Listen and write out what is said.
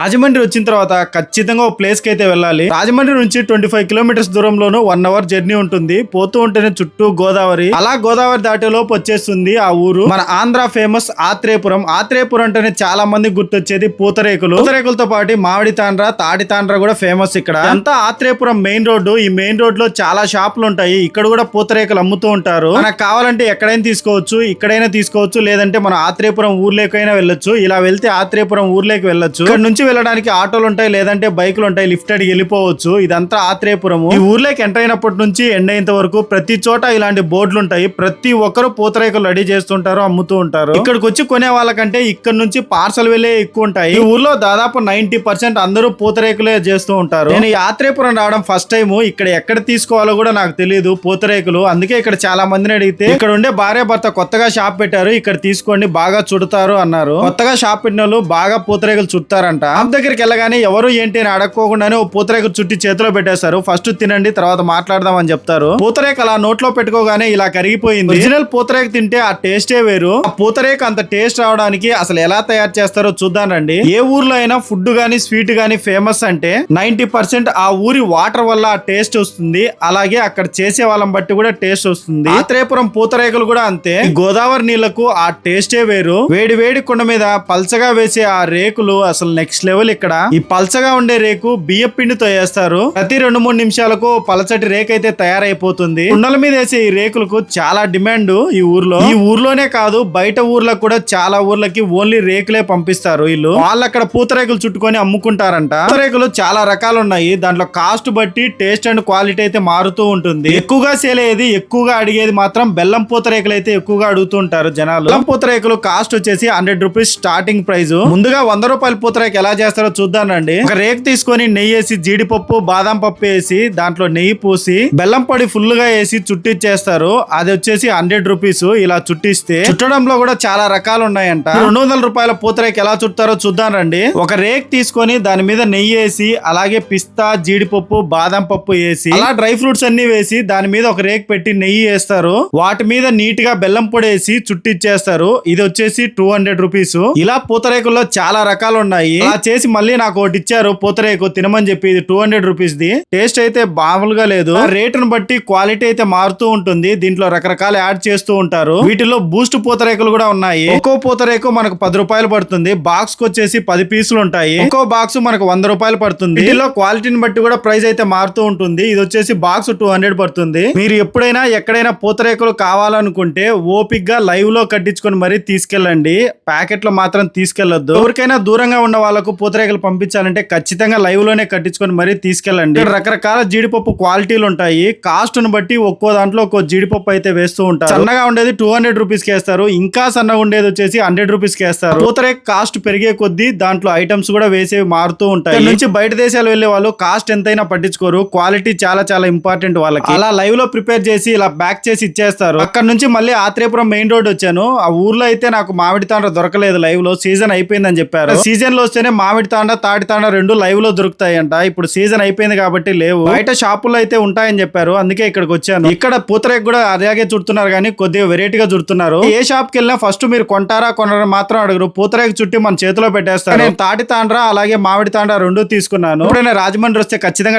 రాజమండ్రి వచ్చిన తర్వాత ఖచ్చితంగా ఒక ప్లేస్కి అయితే వెళ్ళాలి. రాజమండ్రి నుంచి ట్వంటీ ఫైవ్ కిలోమీటర్స్ దూరంలోనూ వన్ అవర్ జర్నీ ఉంటుంది. పోతూ ఉంటేనే చుట్టూ గోదావరి. అలా గోదావరి దాటేలోపు వచ్చేస్తుంది ఆ ఊరు. మన ఆంధ్ర ఫేమస్ ఆత్రేయపురం ఆత్రేయపురం అంటేనే చాలా మంది గుర్తొచ్చేది పూతరేకులు. పూతరేకులతో పాటు మామిడి తాండ్ర తాటి తాండ్ర కూడా ఫేమస్ ఇక్కడ. అంతా ఆత్రేయపురం మెయిన్ రోడ్డు. ఈ మెయిన్ రోడ్లో చాలా షాపులు ఉంటాయి. ఇక్కడ కూడా పూతరేకులు అమ్ముతూ ఉంటారు. మనకు కావాలంటే ఎక్కడైనా తీసుకోవచ్చు ఇక్కడైనా తీసుకోవచ్చు లేదంటే మనం ఆత్రేయపురం ఊర్లోకైనా వెళ్ళొచ్చు. ఇలా వెళ్తే ఆత్రేయపురం ఊర్లోకి వెళ్ళొచ్చు. ఇక్కడ నుంచి వెళ్ళడానికి ఆటోలు ఉంటాయి లేదంటే బైకులు ఉంటాయి లిఫ్ట్ అడిగి వెళ్ళిపోవచ్చు. ఇదంతా ఆత్రేయపురము. ఈ ఊర్లోకి ఎంటర్ అయినప్పటి నుంచి ఎండ్ అయ్యేంత వరకు ప్రతి చోట ఇలాంటి బోర్డులు ఉంటాయి. ప్రతి ఒక్కరు పూతరేకులు రెడీ చేస్తుంటారు అమ్ముతూ ఉంటారు. ఇక్కడికి వచ్చి కొనే వాళ్ళకంటే ఇక్కడ నుంచి పార్సల్ వెళ్ళే ఎక్కువ ఉంటాయి. ఈ ఊర్లో దాదాపు నైన్టీ పర్సెంట్ అందరూ పూతరేకులే చేస్తూ ఉంటారు. నేను ఆత్రేయపురం రావడం ఫస్ట్ టైం ఇక్కడ ఎక్కడ తీసుకోవాలో కూడా నాకు తెలియదు పూతరేకులు. అందుకే ఇక్కడ చాలా మందిని అడిగితే ఇక్కడ ఉండే భార్య భర్త కొత్తగా షాప్ పెట్టారు. ఇక్కడ తీసుకోండి బాగా చుడతారు అన్నారు. కొత్తగా షాప్ పెట్టిన వాళ్ళు బాగా పూతరేకులు చుడతారంట. షాప్ దగ్గరికి వెళ్ళగానే ఎవరు ఏంటి అని అడగకోకుండానే ఓ పూతరేకు చుట్టి చేతిలో పెట్టేశారు. ఫస్ట్ తినండి తర్వాత మాట్లాడదాం అని చెప్తారు. పూతరేకు అలా నోట్లో పెట్టుకోగానే ఇలా కరిగిపోయింది. ఒరిజినల్ పూతరేకు తింటే ఆ టేస్టే వేరు. ఆ పూతరేకు అంత టేస్ట్ రావడానికి అసలు ఎలా తయారు చేస్తారో చూద్దాం రండి. ఏ ఊర్లో అయినా ఫుడ్ గానీ స్వీట్ గానీ ఫేమస్ అంటే నైన్టీ పర్సెంట్ ఆ ఊరి వాటర్ వల్ల ఆ టేస్ట్ వస్తుంది. అలాగే అక్కడ చేసే వాళ్ళని బట్టి కూడా టేస్ట్ వస్తుంది. ఆత్రేయపురం పూతరేకులు కూడా అంతే. గోదావరి నీళ్ళకు ఆ టేస్టే వేరు. వేడి వేడి కుండ మీద పల్చగా వేసే ఆ రేకులు అసలు నెక్స్ట్ లెవెల్ ఇక్కడ. ఈ పల్చగా ఉండే రేకు బియ్య పిండితో వేస్తారు. ప్రతి రెండు మూడు నిమిషాలకు పలచటి రేక్ అయితే తయారైపోతుంది. కుండల మీద వేసే ఈ రేకులకు చాలా డిమాండ్ ఈ ఊర్లో. ఈ ఊర్లోనే కాదు బయట ఊర్లకు కూడా చాలా ఊర్లకి ఓన్లీ రేకులే పంపిస్తారు వీళ్ళు. వాళ్ళు అక్కడ పూతరేకులు చుట్టుకొని అమ్ముకుంటారంట. పూతరేకులు చాలా రకాలు ఉన్నాయి దాంట్లో కాస్ట్ బట్టి టేస్ట్ అండ్ క్వాలిటీ అయితే మారుతూ ఉంటుంది. ఎక్కువగా సేల్ అయ్యేది ఎక్కువగా అడిగేది మాత్రం బెల్లం పూతరేకులు అయితే ఎక్కువగా అడుగుతూ ఉంటారు జనాలు. బెల్లం పూతరేకులు కాస్ట్ వచ్చేసి హండ్రెడ్ రూపీస్ స్టార్టింగ్ ప్రైస్ ముందుగా వంద రూపాయల పూతరేకు ఎలా చేస్తారో చూద్దానండి. ఒక రేక్ తీసుకొని నెయ్యి వేసి జీడిపప్పు బాదం పప్పు వేసి దాంట్లో నెయ్యి పూసి బెల్లం పొడి ఫుల్గా వేసి చుట్టిచ్చేస్తారు. అది వచ్చేసి హండ్రెడ్ రూపీస్. ఇలా చుట్టిస్తే చుట్టడంలో కూడా చాలా రకాలు ఉన్నాయంట. రెండు వందల రూపాయల పూతరేకు ఎలా చుట్టారో చూద్దాం రండి ఒక రేక్ తీసుకొని దాని మీద నెయ్యి వేసి అలాగే పిస్తా జీడిపప్పు బాదం పప్పు వేసి అలా డ్రై ఫ్రూట్స్ అన్ని వేసి దాని మీద ఒక రేక్ పెట్టి నెయ్యి వేస్తారు. వాటి మీద నీట్గా బెల్లం పొడి వేసి చుట్టిచ్చేస్తారు. ఇది వచ్చేసి టూ హండ్రెడ్ రూపీస్. ఇలా పూతరేకుల్లో చాలా రకాలు ఉన్నాయి. చేసి మళ్ళీ నాకు ఒకటి ఇచ్చారు పూతరేకు తినమని చెప్పి ఇది two hundred rupees the. Taste అయితే మామూలుగా లేదు. రేటును బట్టి క్వాలిటీ అయితే మారుతూ ఉంటుంది. దీంట్లో రకరకాల యాడ్ చేస్తూ ఉంటారు. వీటిలో బూస్ట్ పూతరేకులు కూడా ఉన్నాయి. ఒక్కో పూతరేకు మనకు పది రూపాయలు పడుతుంది. బాక్స్కు వచ్చేసి పది పీసులు ఉంటాయి. ఒక్కో బాక్స్ మనకు వంద రూపాయలు పడుతుంది. వీటిలో క్వాలిటీని బట్టి కూడా ప్రైస్ అయితే మారుతూ ఉంటుంది. ఇది వచ్చేసి బాక్స్ టూ హండ్రెడ్ పడుతుంది. మీరు ఎప్పుడైనా ఎక్కడైనా పూతరేకులు కావాలనుకుంటే ఓపిక్గా లైవ్లో కట్టించుకొని మరీ తీసుకెళ్ళండి. ప్యాకెట్లో మాత్రం తీసుకెళ్ళొద్దు ఎవరికైనా దూరంగా ఉన్న వాళ్ళకు పూతరేకులు పంపించాలంటే ఖచ్చితంగా లైవ్లోనే కట్టించుకొని మరీ తీసుకెళ్ళండి. రకరకాల జీడిపప్పు క్వాలిటీలు ఉంటాయి. కాస్ట్ను బట్టి ఒక్కో దాంట్లో ఒక్కో జీడిపప్పు అయితే వేస్తూ ఉంటారు. సన్నగా ఉండేది టూ హండ్రెడ్ రూపీస్కి వేస్తారు. ఇంకా సన్నగా ఉండేది వచ్చేసి హండ్రెడ్ రూపీస్కి వేస్తారు. పూతరేక్ కాస్ట్ పెరిగే కొద్దీ దాంట్లో ఐటమ్స్ కూడా వేసేవి మారుతూ ఉంటాయి. నుంచి బయట దేశాలు వెళ్ళే వాళ్ళు కాస్ట్ ఎంతైనా పట్టించుకోరు. క్వాలిటీ చాలా చాలా ఇంపార్టెంట్ వాళ్ళకి. అలా లైవ్లో ప్రిపేర్ చేసి ఇలా బ్యాక్ చేసి ఇచ్చేస్తారు. అక్కడ నుంచి మళ్ళీ ఆత్రేయపురం మెయిన్ రోడ్ వచ్చాను. ఆ ఊర్లో అయితే నాకు మామిడి తాండ్ర దొరకలేదు లైవ్లో. సీజన్ అయిపోయిందని చెప్పారు. సీజన్లో వస్తేనే మామిడి తాండ తాటి తాండ రెండు లైవ్లో దొరుకుతాయంట. ఇప్పుడు సీజన్ అయిపోయింది కాబట్టి లేవు. బయట షాపుల్లో అయితే ఉంటాయని చెప్పారు. అందుకే ఇక్కడికి వచ్చాను. ఇక్కడ పూతరేకు కూడా అలాగే చుడుతున్నారు కానీ కొద్దిగా వెరైటీగా చుడుతున్నారు. ఏ షాప్కి వెళ్ళినా ఫస్ట్ మీరు కొంటారా కొనరా మాత్రం అడుగురు. పూతరేకు చుట్టి మన చేతిలో పెట్టేస్తారు. నేను తాటి తాండ్ర అలాగే మామిడి తాండ్ర రెండు తీసుకున్నాను. ఇప్పుడు రాజమండ్రి వస్తే ఖచ్చితంగా